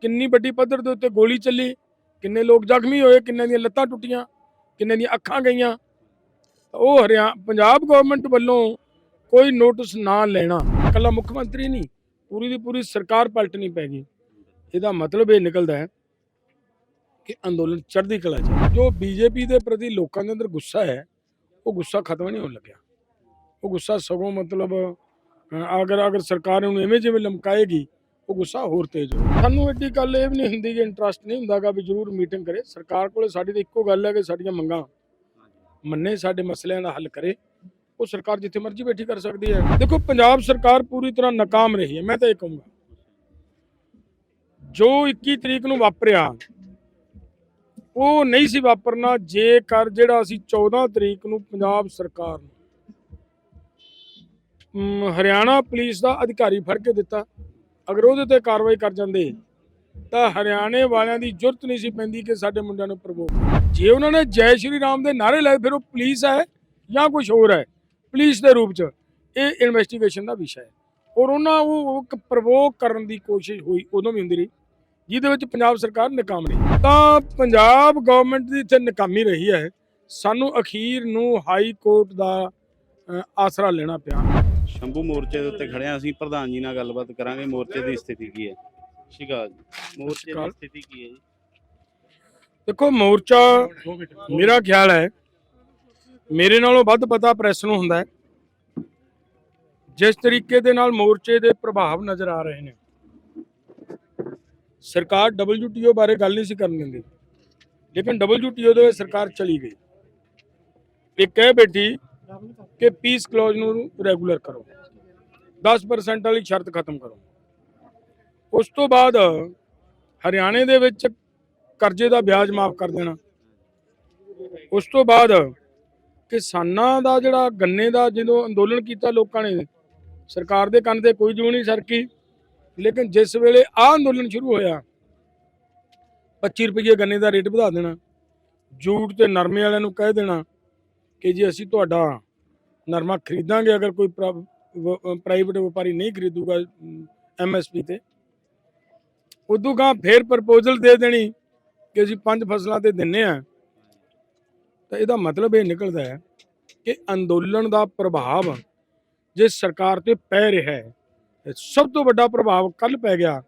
ਕਿੰਨੀ ਵੱਡੀ ਪੱਧਰ ਦੇ ਉੱਤੇ ਗੋਲੀ ਚੱਲੀ, ਕਿੰਨੇ ਲੋਕ ਜ਼ਖਮੀ ਹੋਏ, ਕਿੰਨੇ ਦੀਆਂ ਲੱਤਾਂ ਟੁੱਟੀਆਂ, ਕਿੰਨੇ ਦੀਆਂ ਅੱਖਾਂ ਗਈਆਂ। ਉਹ ਹਰਿਆ, ਪੰਜਾਬ ਗਵਰਨਮੈਂਟ ਵੱਲੋਂ ਕੋਈ ਨੋਟਿਸ ਨਾ ਲੈਣਾ। ਇਕੱਲਾ ਮੁੱਖ ਮੰਤਰੀ ਨਹੀਂ, ਪੂਰੀ ਦੀ ਪੂਰੀ ਸਰਕਾਰ ਪਲਟਣੀ ਪੈ ਗਈ। ਇਹਦਾ ਮਤਲਬ ਇਹ ਨਿਕਲਦਾ ਹੈ ਕਿ ਅੰਦੋਲਨ ਚੜ੍ਹਦੀ ਕਲਾ 'ਚ ਹੈ। ਜੋ ਬੀਜੇਪੀ ਦੇ ਪ੍ਰਤੀ ਲੋਕਾਂ ਦੇ ਅੰਦਰ ਗੁੱਸਾ ਹੈ, ਉਹ ਗੁੱਸਾ ਖਤਮ ਨਹੀਂ ਹੋਣ ਲੱਗਿਆ। ਉਹ ਗੁੱਸਾ ਸਗੋਂ ਮਤਲਬ ਅਗਰ ਅਗਰ ਸਰਕਾਰ ਨੂੰ ਐਵੇਂ ਜਿਵੇਂ ਲਮਕਾਏਗੀ ਉਹ ਗੁੱਸਾ ਹੋਰ ਤੇਜ਼ ਹੋ ਸਾਨੂੰ ਐਡੀ ਗੱਲ ਇਹ ਵੀ ਨਹੀਂ ਹੁੰਦੀ ਕਿ ਇੰਟਰਸਟ ਨਹੀਂ ਹੁੰਦਾਗਾ ਵੀ ਜ਼ਰੂਰ ਮੀਟਿੰਗ ਕਰੇ। ਸਰਕਾਰ ਕੋਲੇ ਸਾਡੀ ਤਾਂ ਇੱਕੋ ਗੱਲ ਹੈ ਕਿ ਸਾਡੀਆਂ ਮੰਗਾਂ ਮੰਨੇ, ਸਾਡੇ ਮਸਲਿਆਂ ਦਾ ਹੱਲ ਕਰੇ। ਉਹ ਸਰਕਾਰ ਜਿੱਥੇ ਮਰਜ਼ੀ ਬੈਠੀ ਕਰ ਸਕਦੀ ਹੈ। ਦੇਖੋ, ਪੰਜਾਬ ਸਰਕਾਰ ਪੂਰੀ ਤਰ੍ਹਾਂ ਨਾਕਾਮ ਰਹੀ ਹੈ। ਮੈਂ ਤਾਂ ਇਹ ਕਹੂੰਗਾ, ਜੋ 21 ਤਰੀਕ ਨੂੰ ਵਾਪਰਿਆ, ਉਹ ਨਹੀਂ ਸੀ ਵਾਪਰਨਾ ਜੇਕਰ ਜਿਹੜਾ ਅਸੀਂ 14 ਤਰੀਕ ਨੂੰ ਪੰਜਾਬ ਸਰਕਾਰ ਨੂੰ ਹਰਿਆਣਾ ਪੁਲਿਸ ਦਾ ਅਧਿਕਾਰੀ ਫੜ ਕੇ ਦਿੱਤਾ। ਅਗਰ ਉਹਦੇ ਤੇ ਕਾਰਵਾਈ ਕਰ ਜਾਂਦੇ, ਤਾਂ ਹਰਿਆਣੇ ਵਾਲਿਆਂ ਦੀ ਜ਼ਰੂਰਤ ਨਹੀਂ ਸੀ ਪੈਂਦੀ ਕਿ ਸਾਡੇ ਮੁੰਡਿਆਂ ਨੂੰ ਪ੍ਰਵੋਕ ਜੇ ਉਹਨਾਂ ਨੇ ਜੈ ਸ਼੍ਰੀ ਰਾਮ ਦੇ ਨਾਰੇ ਲਾਏ, ਫਿਰ ਉਹ ਪੁਲਿਸ ਹੈ ਜਾਂ ਕੁਝ ਹੋਰ ਹੈ? ਪੁਲਿਸ ਦੇ ਰੂਪ 'ਚ ਇਹ ਇਨਵੈਸਟੀਗੇਸ਼ਨ ਦਾ ਵਿਸ਼ਾ ਹੈ। ਔਰ ਉਹਨਾਂ ਉਹ ਇੱਕ ਪ੍ਰਵੋਕ ਕਰਨ ਦੀ ਕੋਸ਼ਿਸ਼ ਹੋਈ, ਉਦੋਂ ਵੀ ਹੁੰਦੀ ਰਹੀ, ਜਿਹਦੇ ਵਿੱਚ ਪੰਜਾਬ ਸਰਕਾਰ ਨਾਕਾਮ ਰਹੀ। ਤਾਂ ਪੰਜਾਬ ਗਵਰਨਮੈਂਟ ਦੀ ਇੱਥੇ ਨਾਕਾਮੀ ਰਹੀ ਹੈ। ਸਾਨੂੰ ਅਖੀਰ ਨੂੰ ਹਾਈ ਕੋਰਟ ਦਾ ਆਸਰਾ ਲੈਣਾ ਪਿਆ। ਸ਼ੰਭੂ ਮੋਰਚੇ ਦੇ ਉੱਤੇ ਖੜਿਆ ਅਸੀਂ ਪ੍ਰਧਾਨ ਜੀ ਨਾਲ ਗੱਲਬਾਤ ਕਰਾਂਗੇ ਮੋਰਚੇ ਦੀ ਸਥਿਤੀ ਕੀ ਹੈ? ਸ਼ਿਕਾਰ ਜੀ। ਮੋਰਚੇ ਦੀ। ਸਥਿਤੀ ਕੀ ਹੈ ਜੀ? ਦੇਖੋ ਮੋਰਚਾ ਮੇਰਾ ਖਿਆਲ ਹੈ ਮੇਰੇ ਨਾਲੋਂ ਵੱਧ ਪਤਾ ਪ੍ਰੈਸ ਨੂੰ ਹੁੰਦਾ ਹੈ। ਜਿਸ ਤਰੀਕੇ ਦੇ ਨਾਲ ਮੋਰਚੇ ਦੇ ਪ੍ਰਭਾਵ ਨਜ਼ਰ ਆ ਰਹੇ ਨੇ। ਸਰਕਾਰ WTO ਬਾਰੇ ਗੱਲ ਨਹੀਂ ਸੀ ਕਰਨ ਦਿੰਦੀ। ਲੇਕਿਨ WTO ਦੇ ਵਿੱਚ ਸਰਕਾਰ ਚਲੀ ਗਈ। ਇਹ ਕਹਿ ਬੈਠੀ ਕਿ ਪੀਸ ਕਲੋਜ਼ ਨੂੰ ਰੈਗੂਲਰ ਕਰੋ। 10% ਵਾਲੀ ਸ਼ਰਤ ਖਤਮ ਕਰੋ। ਉਸ ਤੋਂ ਬਾਅਦ ਹਰਿਆਣੇ ਦੇ ਵਿੱਚ ਕਰਜ਼ੇ ਦਾ ਵਿਆਜ ਮਾਫ ਕਰ ਦੇਣਾ। ਉਸ ਤੋਂ ਬਾਅਦ ਕਿਸਾਨਾਂ ਦਾ ਜਿਹੜਾ ਗੰਨੇ ਦਾ ਜਦੋਂ ਅੰਦੋਲਨ ਕੀਤਾ ਲੋਕਾਂ ਨੇ, ਸਰਕਾਰ ਦੇ ਕੰਨ ਤੇ ਕੋਈ ਜੂ ਨਹੀਂ ਸਰਕੀ। ਲੇਕਿਨ ਜਿਸ ਵੇਲੇ ਆਹ ਅੰਦੋਲਨ ਸ਼ੁਰੂ ਹੋਇਆ 25 ਰੁਪਏ ਗੰਨੇ ਦਾ ਰੇਟ ਵਧਾ ਦੇਣਾ, ਜੂਟ ਤੇ ਨਰਮੇ ਵਾਲਿਆਂ ਨੂੰ ਕਹਿ ਦੇਣਾ ਕਿ ਜੀ ਅਸੀਂ ਤੁਹਾਡਾ ਨਰਮਾ ਖਰੀਦਾਂਗੇ ਅਗਰ ਕੋਈ ਪ੍ਰਾਈਵੇਟ ਵਪਾਰੀ ਨਹੀਂ ਖਰੀਦੂਗਾ ਐਮਐਸਪੀ ਤੇ। ਉਦੋਂ ਗਾਂ ਫੇਰ ਪ੍ਰਪੋਜ਼ਲ ਦੇ ਦੇਣੀ ਕਿ ਅਸੀਂ ਪੰਜ ਫਸਲਾਂ ਤੇ ਦਿੰਨੇ ਆ। ਤਾਂ ਇਹਦਾ ਮਤਲਬ ਇਹ ਨਿਕਲਦਾ ਹੈ ਕਿ ਅੰਦੋਲਨ ਦਾ ਪ੍ਰਭਾਵ ਜੇ ਸਰਕਾਰ ਤੇ ਪੈ ਰਿਹਾ ਹੈ ਸਭ ਤੋਂ ਵੱਡਾ ਪ੍ਰਭਾਵ ਕੱਲ ਪੈ ਗਿਆ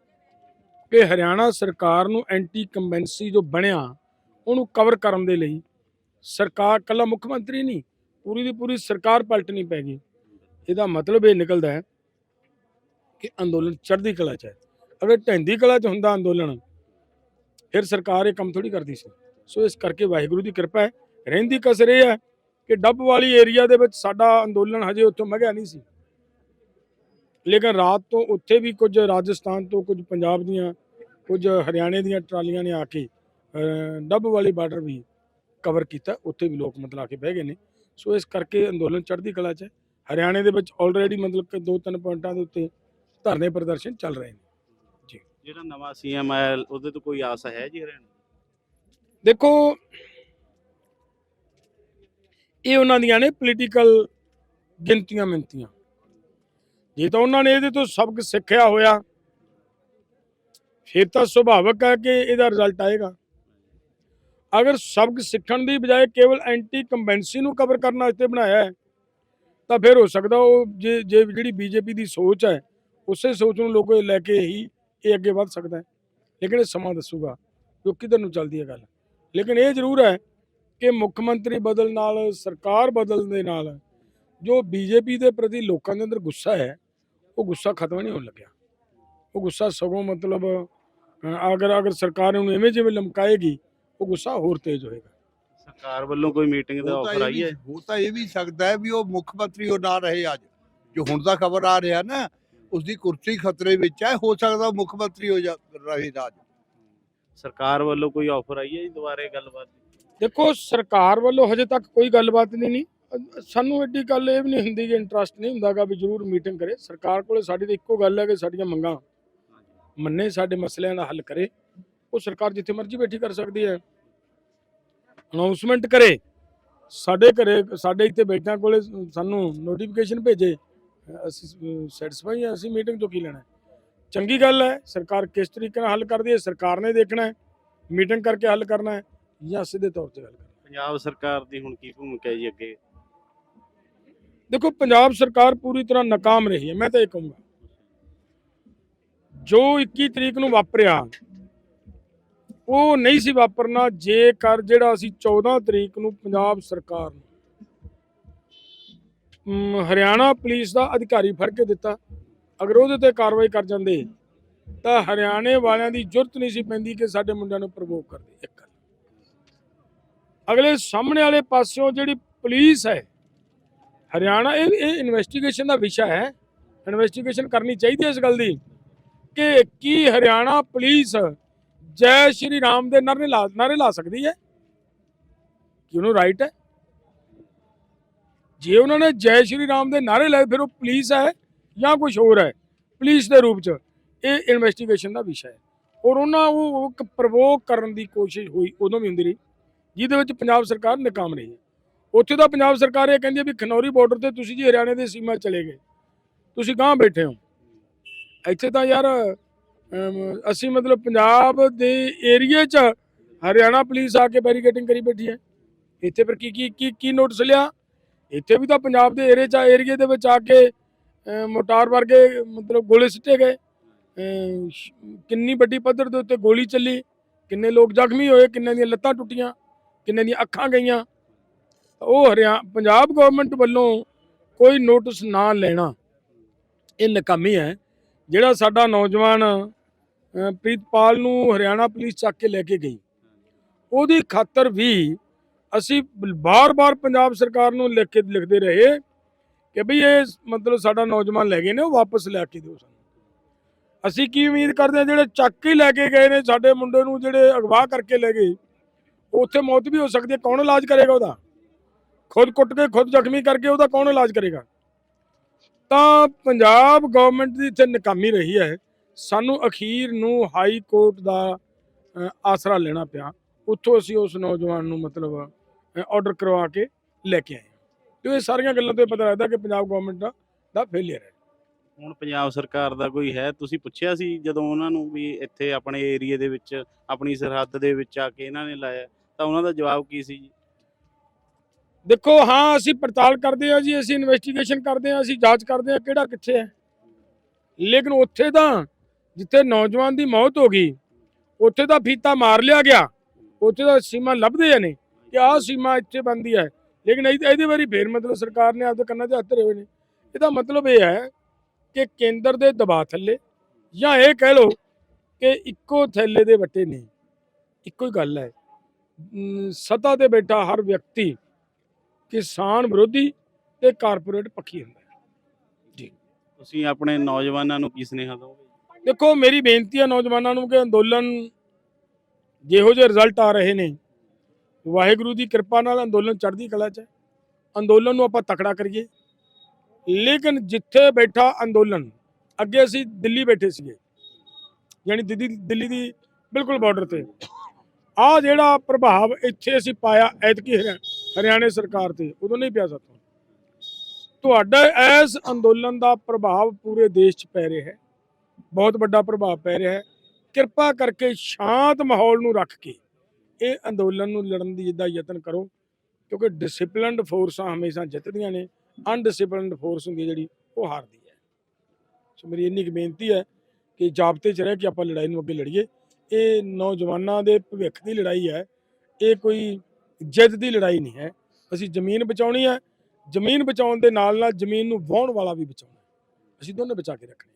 ਕਿ ਹਰਿਆਣਾ ਸਰਕਾਰ ਨੂੰ ਐਂਟੀ ਕੰਬੈਂਸੀ ਜੋ ਬਣਿਆ, ਉਹਨੂੰ ਕਵਰ ਕਰਨ ਦੇ ਲਈ ਸਰਕਾਰ, ਕੱਲਾ ਮੁੱਖ ਮੰਤਰੀ ਨਹੀਂ, ਪੂਰੀ ਦੀ ਪੂਰੀ ਸਰਕਾਰ ਪਲਟਣੀ ਪੈ ਗਈ। ਇਹਦਾ ਮਤਲਬ ਇਹ ਨਿਕਲਦਾ ਹੈ ਕਿ ਅੰਦੋਲਨ ਚੜ੍ਹਦੀ ਕਲਾ 'ਚ ਹੈ। ਅਗਰ ਢਹਿੰਦੀ ਕਲਾ 'ਚ ਹੁੰਦਾ ਅੰਦੋਲਨ, ਫਿਰ ਸਰਕਾਰ ਇਹ ਕੰਮ ਥੋੜੀ ਕਰਦੀ ਸੀ। ਸੋ ਇਸ ਕਰਕੇ ਵਾਹਿਗੁਰੂ ਦੀ ਕਿਰਪਾ ਹੈ। ਰਹਿੰਦੀ ਕਸਰ ਇਹ ਹੈ ਕਿ ਡੱਬ ਵਾਲੀ ਏਰੀਆ ਦੇ ਵਿੱਚ ਸਾਡਾ ਅੰਦੋਲਨ ਹਜੇ ਉੱਥੋਂ ਮਗਿਆ ਨਹੀਂ ਸੀ। ਲੇਕਿਨ ਰਾਤ ਤੋਂ ਉੱਥੇ ਵੀ ਕੁਝ ਰਾਜਸਥਾਨ ਤੋਂ ਕੁਝ ਪੰਜਾਬ ਦੀਆਂ, ਕੁਝ ਹਰਿਆਣੇ ਦੀਆਂ ਟਰਾਲੀਆਂ ਨੇ ਆ ਕੇ ਡੱਬ ਵਾਲੀ ਬਾਰਡਰ ਵੀ ਕਵਰ ਕੀਤਾ ਉੱਥੇ ਵੀ ਲੋਕ ਮਤਲਬ ਆ ਕੇ ਬਹਿ ਗਏ ਨੇ। ਸੋ ਇਸ ਕਰਕੇ ਅੰਦੋਲਨ ਚੜ੍ਹਦੀ ਕਲਾ 'ਚ ਹੈ। ਹਰਿਆਣੇ ਦੇ ਵਿੱਚ ਆਲਰੇਡੀ ਮਤਲਬ ਕਿ ਦੋ ਤਿੰਨ ਪੁਆਇੰਟਾਂ ਦੇ ਉੱਤੇ ਧਰਨੇ ਪ੍ਰਦਰਸ਼ਨ ਚੱਲ ਰਹੇ ਨੇ। ਜਿਹੜਾ ਨਵਾਂ ਸੀਐਮ ਆਇਆ ਉਹਦੇ ਤੋਂ ਕੋਈ ਆਸ ਹੈ ਜੀ ਹਰਿਆਣਾ ਦੇਖੋ ਇਹ ਉਹਨਾਂ ਦੀਆਂ ਨੇ ਪੋਲੀਟੀਕਲ ਗਿਣਤੀਆਂ ਮਿੰਤੀਆਂ ਜੇ ਤਾਂ ਉਹਨਾਂ ਨੇ ਇਹਦੇ ਤੋਂ ਸਬਕ ਸਿੱਖਿਆ ਹੋਇਆ ਫਿਰ ਤਾਂ ਸੁਭਾਵਕ ਹੈ ਕਿ ਇਹਦਾ ਰਿਜ਼ਲਟ ਆਏਗਾ। ਅਗਰ ਸਬਕ ਸਿੱਖਣ ਦੀ ਬਜਾਏ ਕੇਵਲ ਐਂਟੀ ਕੰਬੈਂਸੀ ਨੂੰ ਕਵਰ ਕਰਨ ਵਾਸਤੇ ਬਣਾਇਆ ਹੈ, ਤਾਂ ਫਿਰ ਹੋ ਸਕਦਾ ਉਹ ਜੇ ਜੇ ਜਿਹੜੀ ਬੀਜੇਪੀ ਦੀ ਸੋਚ ਹੈ, ਉਸੇ ਸੋਚ ਨੂੰ ਲੋਕ ਲੈ ਕੇ ਹੀ ਇਹ ਅੱਗੇ ਵੱਧ ਸਕਦਾ ਹੈ। ਲੇਕਿਨ ਇਹ ਸਮਾਂ ਦੱਸੂਗਾ ਕਿ ਉਹ ਨੂੰ ਚੱਲਦੀ ਹੈ ਗੱਲ। ਲੇਕਿਨ ਇਹ ਜ਼ਰੂਰ ਹੈ ਕਿ ਮੁੱਖ ਮੰਤਰੀ ਬਦਲ ਨਾਲ, ਸਰਕਾਰ ਬਦਲਣ ਦੇ ਨਾਲ, ਜੋ ਬੀਜੇਪੀ ਦੇ ਪ੍ਰਤੀ ਲੋਕਾਂ ਦੇ ਅੰਦਰ ਗੁੱਸਾ ਹੈ, ਉਹ ਗੁੱਸਾ ਖਤਮ ਨਹੀਂ ਹੋਣ ਲੱਗਿਆ। ਉਹ ਗੁੱਸਾ ਸਗੋਂ ਮਤਲਬ ਅਗਰ ਅਗਰ ਸਰਕਾਰ ਨੂੰ ਐਵੇਂ ਜਿਵੇਂ ਲਮਕਾਏਗੀ ਉਹ ਗੁੱਸਾ ਹੋਰ ਤੇਜ਼ ਹੋਏਗਾ। ਸਰਕਾਰ ਵੱਲੋਂ ਕੋਈ ਮੀਟਿੰਗ ਦਾ ਆਫਰ ਆਈ ਹੈ? ਹੋ ਤਾਂ ਇਹ ਵੀ ਸਕਦਾ ਹੈ ਵੀ ਉਹ ਮੁੱਖ ਮੰਤਰੀ ਉਹ ਨਾ ਰਹੇ ਅੱਜ। ਜੋ ਹੁਣ ਦਾ ਖਬਰ ਆ ਰਿਹਾ ਨਾ ਉਸ ਦੀ ਕੁਰਸੀ ਖਤਰੇ ਵਿੱਚ ਹੈ ਹੋ ਸਕਦਾ ਉਹ ਮੁੱਖ ਮੰਤਰੀ ਹੋ ਜਾ ਰਹੇ ਰਾਜ ਸਰਕਾਰ ਵੱਲੋਂ ਕੋਈ ਆਫਰ ਆਈ ਹੈ ਜੀ ਦੁਬਾਰੇ ਗੱਲਬਾਤ? ਦੇਖੋ ਸਰਕਾਰ ਵੱਲੋਂ ਹਜੇ ਤੱਕ ਕੋਈ ਗੱਲਬਾਤ ਨਹੀਂ ਨਹੀਂ। ਸਾਨੂੰ ਐਡੀ ਗੱਲ ਇਹ ਵੀ ਨਹੀਂ ਹੁੰਦੀ ਕਿ ਇੰਟਰਸਟ ਨਹੀਂ ਹੁੰਦਾਗਾ ਵੀ ਜ਼ਰੂਰ ਮੀਟਿੰਗ ਕਰੇ। ਸਰਕਾਰ ਕੋਲੇ ਸਾਡੀ ਤਾਂ ਇੱਕੋ ਗੱਲ ਹੈ ਕਿ ਸਾਡੀਆਂ ਮੰਗਾਂ ਮੰਨੇ ਸਾਡੇ ਮਸਲਿਆਂ ਦਾ ਹੱਲ ਕਰੇ। ਉਹ ਸਰਕਾਰ ਜਿੱਥੇ ਮਰਜ਼ੀ ਬੈਠੀ ਕਰ ਸਕਦੀ ਹੈ। ਅਨਾਉਂਸਮੈਂਟ ਕਰੇ। ਸਾਡੇ ਘਰੇ ਸਾਡੇ ਇੱਥੇ ਬੈਠਿਆਂ ਕੋਲੇ ਸਾਨੂੰ ਨੋਟੀਫਿਕੇਸ਼ਨ ਭੇਜੇ। ਅਸੀਂ ਸੈਟੀਸਫਾਈ ਹਾਂ ਅਸੀਂ ਮੀਟਿੰਗ ਤੋਂ ਕੀ ਲੈਣਾ? ਚੰਗੀ ਗੱਲ ਹੈ ਸਰਕਾਰ ਕਿਸ ਤਰੀਕੇ ਨਾਲ ਹੱਲ ਕਰਦੀ ਹੈ? ਸਰਕਾਰ ਨੇ ਦੇਖਣਾ ਹੈ ਮੀਟਿੰਗ ਕਰਕੇ ਹੱਲ ਕਰਨਾ ਹੈ ਜਾਂ ਸਿੱਧੇ ਤੌਰ ਤੇ ਕਰਨਾ। ਪੰਜਾਬ ਸਰਕਾਰ ਦੀ ਹੁਣ ਕੀ ਭੂਮਿਕਾ ਹੈ ਜੀ ਅੱਗੇ? ਦੇਖੋ ਪੰਜਾਬ ਸਰਕਾਰ ਪੂਰੀ ਤਰ੍ਹਾਂ ਨਾਕਾਮ ਰਹੀ ਹੈ ਮੈਂ ਤਾਂ ਇਹ ਕਹੂੰਗਾ। ਜੋ 21 ਤਰੀਕ ਨੂੰ ਵਾਪਰਿਆ ਉਹ ਨਹੀਂ ਸੀ ਵਾਪਰਨਾ, ਜੇਕਰ ਜਿਹੜਾ ਅਸੀਂ 14 ਤਰੀਕ ਨੂੰ ਪੰਜਾਬ ਸਰਕਾਰ ਨੂੰ ਹਰਿਆਣਾ ਪੁਲਿਸ ਦਾ ਅਧਿਕਾਰੀ ਫੜ ਕੇ ਦਿੱਤਾ, ਅਗਰ ਉਹਦੇ ਤੇ ਕਾਰਵਾਈ ਕਰ ਜਾਂਦੇ, ਤਾਂ ਹਰਿਆਣੇ ਵਾਲਿਆਂ ਦੀ ਜ਼ਰੂਰਤ ਨਹੀਂ ਸੀ ਪੈਂਦੀ ਕਿ ਸਾਡੇ ਮੁੰਡਿਆਂ ਨੂੰ ਪ੍ਰਵੋਕ ਕਰਦੇ ਇੱਕ ਗੱਲ ਅਗਲੇ ਸਾਹਮਣੇ ਵਾਲੇ ਪਾਸਿਓਂ ਜਿਹੜੀ ਪੁਲਿਸ ਹੈ, ਹਰਿਆਣਾ, ਇਹ ਇਹ ਇਨਵੈਸਟੀਗੇਸ਼ਨ ਦਾ ਵਿਸ਼ਾ ਹੈ ਇਨਵੈਸਟੀਗੇਸ਼ਨ ਕਰਨੀ ਚਾਹੀਦੀ ਹੈ ਇਸ ਗੱਲ ਦੀ, ਕਿ ਕੀ ਹਰਿਆਣਾ ਪੁਲਿਸ ਜੈ ਸ਼੍ਰੀ ਰਾਮ ਦੇ ਨਾਰੇ ਲਾ ਨਾਰੇ ਲਾ ਸਕਦੀ ਹੈ। ਕਿ ਉਹਨੂੰ ਰਾਈਟ ਹੈ। ਜੇ ਉਹਨਾਂ ਨੇ ਜੈ ਸ਼੍ਰੀ ਰਾਮ ਦੇ ਨਾਰੇ ਲਾਏ, ਫਿਰ ਉਹ ਪੁਲਿਸ ਹੈ ਜਾਂ ਕੁਝ ਹੋਰ ਹੈ। ਪੁਲਿਸ ਦੇ ਰੂਪ ਚ ਇਹ ਇਨਵੈਸਟੀਗੇਸ਼ਨ ਦਾ ਵਿਸ਼ਾ ਹੈ। ਔਰ ਉਹਨਾਂ ਉਹ ਇੱਕ ਪ੍ਰਵੋਕ ਕਰਨ ਦੀ ਕੋਸ਼ਿਸ਼ ਹੋਈ, ਉਦੋਂ ਵੀ ਹੁੰਦੀ ਰਹੀ, ਜਿਹਦੇ ਵਿੱਚ ਪੰਜਾਬ ਸਰਕਾਰ ਨਾਕਾਮ ਰਹੀ ਹੈ। ਉੱਥੇ ਤਾਂ ਪੰਜਾਬ ਸਰਕਾਰ ਇਹ ਕਹਿੰਦੀ ਹੈ ਵੀ ਖਨੌਰੀ ਬਾਰਡਰ ਤੇ ਤੁਸੀਂ ਜੀ ਹਰਿਆਣੇ ਦੀ ਸੀਮਾ ਚਲੇ ਗਏ। ਤੁਸੀਂ ਕਹਾਂ ਬੈਠੇ ਹੋ। ਇੱਥੇ ਤਾਂ ਯਾਰ ਅਸੀਂ ਮਤਲਬ ਪੰਜਾਬ ਦੇ ਏਰੀਏ 'ਚ ਹਰਿਆਣਾ ਪੁਲਿਸ ਆ ਕੇ ਬੈਰੀਕੇਡਿੰਗ ਕਰੀ ਬੈਠੀ ਹੈ। ਇੱਥੇ ਪਰ ਕੀ ਕੀ ਕੀ ਕੀ ਨੋਟਿਸ ਲਿਆ? ਇੱਥੇ ਵੀ ਤਾਂ ਪੰਜਾਬ ਦੇ ਏਰੀਏ 'ਚ ਏਰੀਏ ਦੇ ਵਿੱਚ ਆ ਕੇ ਅਮ, ਮੋਟਾਰ ਵਰਗੇ ਮਤਲਬ ਗੋਲੇ ਸਿੱਟੇ ਗਏ। ਕਿੰਨੀ ਵੱਡੀ ਪੱਧਰ ਦੇ ਉੱਤੇ ਗੋਲੀ ਚੱਲੀ। ਕਿੰਨੇ ਲੋਕ ਜ਼ਖਮੀ ਹੋਏ ਕਿੰਨੇ ਦੀਆਂ ਲੱਤਾਂ ਟੁੱਟੀਆਂ ਕਿੰਨੇ ਦੀਆਂ ਅੱਖਾਂ ਗਈਆਂ। ਉਹ ਹਰਿਆ ਪੰਜਾਬ ਗਵਰਨਮੈਂਟ ਵੱਲੋਂ ਕੋਈ ਨੋਟਿਸ ਨਾ ਲੈਣਾ। ਇਹ ਨਕਾਮੀ ਹੈ। ਜਿਹੜਾ ਸਾਡਾ ਨੌਜਵਾਨ ਪ੍ਰੀਤਪਾਲ ਨੂੰ ਹਰਿਆਣਾ ਪੁਲਿਸ ਚੱਕ ਕੇ ਲੈ ਕੇ ਗਈ। ਉਹਦੀ ਖਾਤਰ ਵੀ ਅਸੀਂ ਬਾਰ-ਬਾਰ ਪੰਜਾਬ ਸਰਕਾਰ ਨੂੰ ਲਿਖ ਕੇ ਲਿਖਦੇ ਰਹੇ ਕਿ ਭਈ ਇਹ ਮਤਲਬ ਸਾਡਾ ਨੌਜਵਾਨ ਲੈ ਗਏ ਨੇ, ਉਹ ਵਾਪਸ ਲੈ ਕੇ ਦਿਓ ਸਾਨੂੰ। ਅਸੀਂ ਕੀ ਉਮੀਦ ਕਰਦੇ ਹਾਂ, ਜਿਹੜੇ ਚੱਕ ਕੇ ਲੈ ਕੇ ਗਏ ਨੇ, ਸਾਡੇ ਮੁੰਡੇ ਨੂੰ ਜਿਹੜੇ ਅਗਵਾ ਕਰਕੇ ਲੈ ਗਏ, ਉੱਥੇ ਮੌਤ ਵੀ ਹੋ ਸਕਦੀ ਹੈ, ਕੌਣ ਇਲਾਜ ਕਰੇਗਾ ਉਹਦਾ? ਖੁਦ ਕੁੱਟ ਕੇ, ਖੁਦ ਜ਼ਖਮੀ ਕਰਕੇ ਉਹਦਾ ਕੌਣ ਇਲਾਜ ਕਰੇਗਾ? ਤਾਂ ਪੰਜਾਬ ਗਵਰਨਮੈਂਟ ਦੀ ਇੱਥੇ ਨਕਾਮੀ ਰਹੀ ਹੈ। ਸਾਨੂੰ ਅਖੀਰ ਨੂੰ ਹਾਈ ਕੋਰਟ ਦਾ ਆਸਰਾ ਲੈਣਾ ਪਿਆ। ਉੱਥੋਂ ਅਸੀਂ ਉਸ ਨੌਜਵਾਨ ਨੂੰ ਮਤਲਬ ਆਰਡਰ ਕਰਵਾ ਕੇ ਲੈ ਕੇ ਆਏ। ਤੇ ਇਹ ਸਾਰੀਆਂ ਗੱਲਾਂ ਤੋਂ ਪਤਾ ਲੱਗਦਾ ਕਿ ਪੰਜਾਬ ਗਵਰਨਮੈਂਟ ਦਾ ਦਾ ਫੇਲਿਅਰ ਹੈ। ਹੁਣ ਪੰਜਾਬ ਸਰਕਾਰ ਦਾ ਕੋਈ ਹੈ? ਤੁਸੀਂ ਪੁੱਛਿਆ ਸੀ ਜਦੋਂ ਉਹਨਾਂ ਨੂੰ ਵੀ ਇੱਥੇ ਆਪਣੇ ਏਰੀਆ ਦੇ ਵਿੱਚ ਆਪਣੀ ਸਰਹੱਦ ਦੇ ਵਿੱਚ ਆ ਕੇ ਇਹਨਾਂ ਨੇ ਲਾਇਆ ਤਾਂ ਉਹਨਾਂ ਦਾ ਜਵਾਬ ਕੀ ਸੀ ਜੀ? ਦੇਖੋ ਹਾਂ ਅਸੀਂ ਪੜਤਾਲ ਕਰਦੇ ਹਾਂ ਜੀ ਅਸੀਂ ਇਨਵੈਸਟੀਗੇਸ਼ਨ ਕਰਦੇ ਹਾਂ ਅਸੀਂ ਜਾਂਚ ਕਰਦੇ ਹਾਂ ਕਿਹੜਾ ਕਿੱਥੇ ਹੈ। ਲੇਕਿਨ ਉੱਥੇ ਤਾਂ ਜਿੱਥੇ ਨੌਜਵਾਨ ਦੀ ਮੌਤ ਹੋ ਗਈ ਉੱਥੇ ਤਾਂ ਫੀਤਾ ਮਾਰ ਲਿਆ ਗਿਆ। ਉੱਥੇ ਤਾਂ ਸੀਮਾ ਲੱਭਦੇ ਆ ਨੇ ਕਿ ਆਹ ਸੀਮਾ ਇੱਥੇ ਬੰਦੀ ਹੈ। ਲੇਕਿਨ ਇਹਦੇ ਇਹਦੇ ਬਾਰੇ ਫੇਰ ਮਤਲਬ ਸਰਕਾਰ ਨੇ ਆਪਦੇ ਕੰਨਾਂ 'ਤੇ ਹੱਥ ਰਹੇ ਹੋਏ ਨੇ। ਇਹਦਾ ਮਤਲਬ ਇਹ ਹੈ ਕਿ ਕੇਂਦਰ ਦੇ ਦਬਾਅ ਥੱਲੇ ਜਾਂ ਇਹ ਕਹਿ ਲਓ ਕਿ ਇੱਕੋ ਥੈਲੇ ਦੇ ਵੱਟੇ ਨੇ। ਇੱਕੋ ਹੀ ਗੱਲ ਹੈ। ਅਮ, ਤੇ ਬੈਠਾ ਹਰ ਵਿਅਕਤੀ ਕਿਸਾਨ ਵਿਰੋਧੀ ਤੇ ਕਾਰਪੋਰੇਟ ਪੱਖੀ ਹੁੰਦਾ ਹੈ। ਤੁਸੀਂ ਆਪਣੇ ਨੌਜਵਾਨਾਂ ਨੂੰ ਕੀ ਸੁਨੇਹਾ ਦਿਓਗੇ ਦੇਖੋ, ਮੇਰੀ ਬੇਨਤੀ ਹੈ ਨੌਜਵਾਨਾਂ ਨੂੰ ਕਿ ਅੰਦੋਲਨ ਜਿਹੋ ਜਿਹੇ ਰਿਜ਼ਲਟ ਆ ਰਹੇ ਨੇ, ਵਾਹਿਗੁਰੂ ਦੀ ਕਿਰਪਾ ਨਾਲ ਅੰਦੋਲਨ ਚੜ੍ਹਦੀ ਕਲਾ 'ਚ ਅੰਦੋਲਨ ਨੂੰ ਆਪਾਂ ਤਕੜਾ ਕਰੀਏ। ਲੇਕਿਨ ਜਿੱਥੇ ਬੈਠਾ ਅੰਦੋਲਨ, ਅੱਗੇ ਅਸੀਂ ਦਿੱਲੀ ਬੈਠੇ ਸੀਗੇ। ਯਾਨੀ ਦਿੱਲੀ ਦਿੱਲੀ ਦੀ ਬਿਲਕੁਲ ਬਾਰਡਰ ਤੇ। ਆ ਜਿਹੜਾ ਪ੍ਰਭਾਵ ਇੱਥੇ ਅਸੀਂ ਪਾਇਆ ਐਤਕੀ ਹਰਿਆ- ਹਰਿਆਣੇ ਸਰਕਾਰ ਤੇ, ਉਦੋਂ ਨਹੀਂ ਪਿਆ ਸਾਥੋਂ। ਤੁਹਾਡਾ ਇਸ ਅੰਦੋਲਨ ਦਾ ਪ੍ਰਭਾਵ ਪੂਰੇ ਦੇਸ਼ 'ਚ ਪੈ ਰਿਹਾ ਹੈ। ਬਹੁਤ ਵੱਡਾ ਪ੍ਰਭਾਵ ਪੈ ਰਿਹਾ ਹੈ। ਕਿਰਪਾ ਕਰਕੇ ਸ਼ਾਂਤ ਮਾਹੌਲ ਨੂੰ ਰੱਖ ਕੇ ਇਹ ਅੰਦੋਲਨ ਨੂੰ ਲੜਨ ਦੀ ਜਿੱਦਾਂ ਯਤਨ ਕਰੋ, ਕਿਉਂਕਿ ਡਿਸਪਲਿਨਡ ਫੋਰਸਾਂ ਹਮੇਸ਼ਾ ਜਿੱਤਦੀਆਂ ਨੇ ਅਨਡਿਸਪਲਿਨਡ ਫੋਰਸ ਹੁੰਦੀ ਹੈ ਜਿਹੜੀ, ਉਹ ਹਾਰਦੀ ਹੈ। ਸੋ ਮੇਰੀ ਇੰਨੀ ਕੁ ਬੇਨਤੀ ਹੈ ਕਿ ਜਾਬਤੇ 'ਚ ਰਹਿ ਕੇ ਆਪਾਂ ਲੜਾਈ ਨੂੰ ਅੱਗੇ ਲੜੀਏ। ਇਹ ਨੌਜਵਾਨਾਂ ਦੇ ਭਵਿੱਖ ਦੀ ਲੜਾਈ ਹੈ। ਇਹ ਕੋਈ ਜਿੱਦ ਦੀ ਲੜਾਈ ਨਹੀਂ ਹੈ। ਅਸੀਂ ਜ਼ਮੀਨ ਬਚਾਉਣੀ ਹੈ। ਜ਼ਮੀਨ ਬਚਾਉਣ ਦੇ ਨਾਲ ਨਾਲ ਜ਼ਮੀਨ ਨੂੰ ਵਾਹੁਣ ਵਾਲਾ ਵੀ ਬਚਾਉਣਾ ਅਸੀਂ ਦੋਨੇ ਬਚਾ ਕੇ ਰੱਖਣੇ